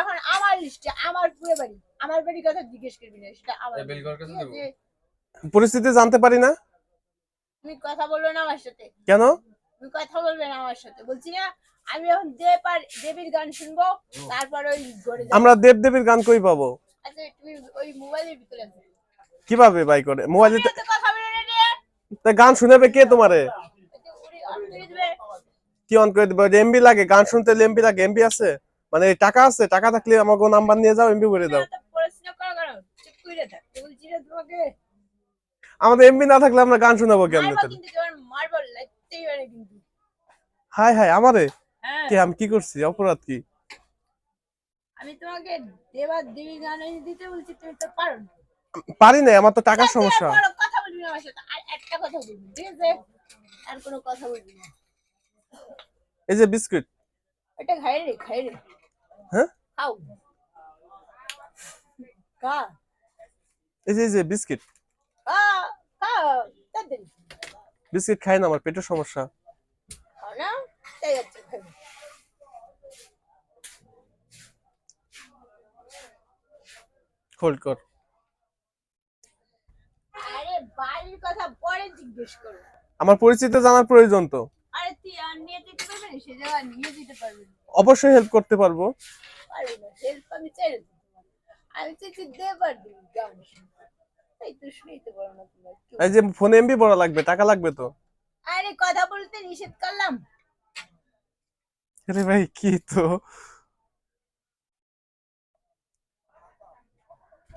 এখন আমার লিস্টে আমার পুরো বাড়ি আমার বাড়ির কথা জিজ্ঞেস করবি না সেটা আমার পরিস্থিতি জানতে পারি না? তুমি কথা বলবে না আমার সাথে। কেন? তুমি কথা বলবে না আমার সাথে। বলছি না আমি এখন পার দেবীর গান শুনব তারপর ওই ঘরে আমরা দেব দেবীর গান কই পাবো? আচ্ছা তুমি ওই মোবাইলের ভিতরে কীভাবে বাই করে? মোবাইলে তো কথা বলে না তা গান শুনাবে কে তোমারে? করে দিবে। কি অন করে দিবে? এমবি লাগে গান শুনতে এমবি লাগে এমবি আছে? মানে টাকা আছে টাকা থাকলে আমাকে নাম্বার নিয়ে যাও এমবি করে দাও। তোমাকে। আমাদের এমবি না থাকলে আমরা গান শোনাবো কেমনে হাই হাই আমারে? হ্যাঁ। কি আমি কি করছি? অপরাধ কি? আমি তোমাকে দেবার দেবী গান এনে দিতে বলছি তুমি তো পারো পারি না আমার তো টাকার সমস্যা। কথা বলবি না আমার সাথে। আর একটা কথা বলবি ঠিক আছে? আর কোনো কথা বলবি না। এই যে বিস্কুট। ওটা খাই রে খাই রে। হ্যাঁ খাও খা এই যে বিস্কিট বিস্কিট খাই না আমার পেটের সমস্যা। হোল্ড কর আরে বাড়ির কথা পরে জিজ্ঞেস করো। আমার পরিচিত জানার প্রয়োজন তো। আরে তুই আর নিয়ে যেতে পারবে না? সে জায়গা নিয়ে যেতে পারবে না। অবশ্যই হেল্প করতে পারব। এই যে ফোনে এমবি বড় লাগবে টাকা লাগবে তো? আরে কথা বলতে নিষেধ করলাম। আরে ভাই কি তো?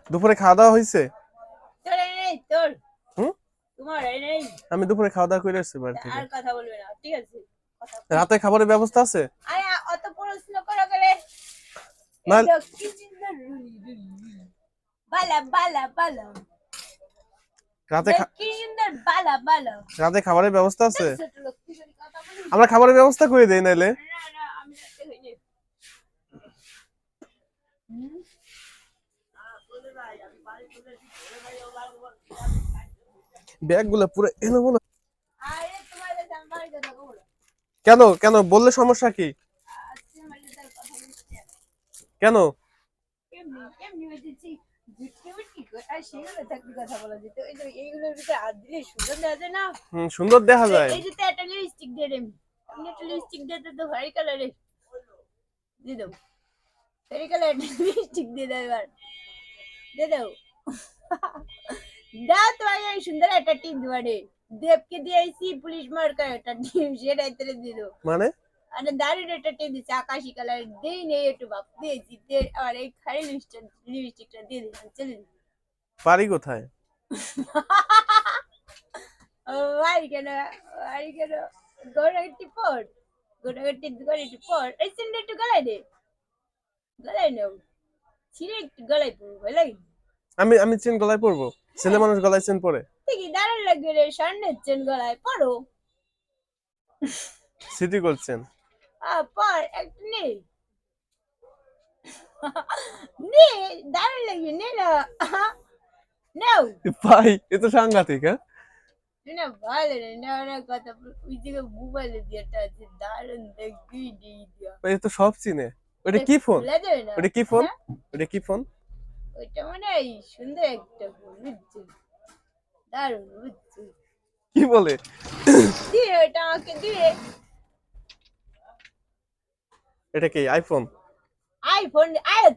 দুপুরে খাওয়া দাওয়া হয়েছে আমি দুপুরে খাওয়া দাওয়া করে বাড়ি থেকে। আর কথা বলবে না ঠিক আছে। রাতে খাবারের ব্যবস্থা আছে? আরে অত প্রশ্ন করো গেলে না কি চিন্তা? রুলি রুলি রুলি। বালা বালা বালা। রাতে খাবারের ব্যবস্থা আছে? আমরা খাবারের ব্যবস্থা করে দেই নাইলে। না না আমি রাতে হইনি হুম? ব্যাগগুলো পুরো এলো বলো আরে তোমার কাছে আমি বাড়িতে থাকব না কেন? কেন? বললে সমস্যা কি? কেন? সুন্দর দেখা যায়। তো তো দাও। এই সুন্দর একটা টিপ দেবারে দেবকে দিয়েছি পুলিশ মার্কার একটা টিপ সেটা এতে দিয়ে দাও মানে? আর দারুণ একটা টিপ দিচ্ছে আকাশি কালার দেই নেই একটু বাপ দিয়েছি আর এই খালি লিপস্টিক লিপস্টিকটা দিয়ে দিলাম চলে বাড়ি কোথায়? বাড়ি কেন? বাড়ি কেন? গৌরাগটি পর গৌরাগটি গৌরাগটি পর এই সিনটা একটু গলায় দে। গলায় নাও। ছিঁড়ে একটু গলায় পড়ব ভালো আমি আমি চেন গলায় পরবো ছেলে মানুষ গলায় চেন পরে? দারুণ লাগবে রে স্বর্ণের চেন গলায় গোল্ড চেন আ পর একটু নে নে দারুণ লাগবে নে না। নাও। ভাই এ তো সাংঘাতিক হ্যাঁ? না ভালো রে না কথা ওই দিকে মোবাইলে দিয়েটা আছে দারুণ দেখবি দিয়ে দিয়া এ তো সব চিনে। ওটা কি ফোন ওটা কি ফোন হ্যাঁ? ওটা কি ফোন ওইটা মানে সুন্দর একটা দারুণ কি বলে? দিয়ে এটা আমাকে দিয়ে এটা কি আইফোন আইফোন আয়াত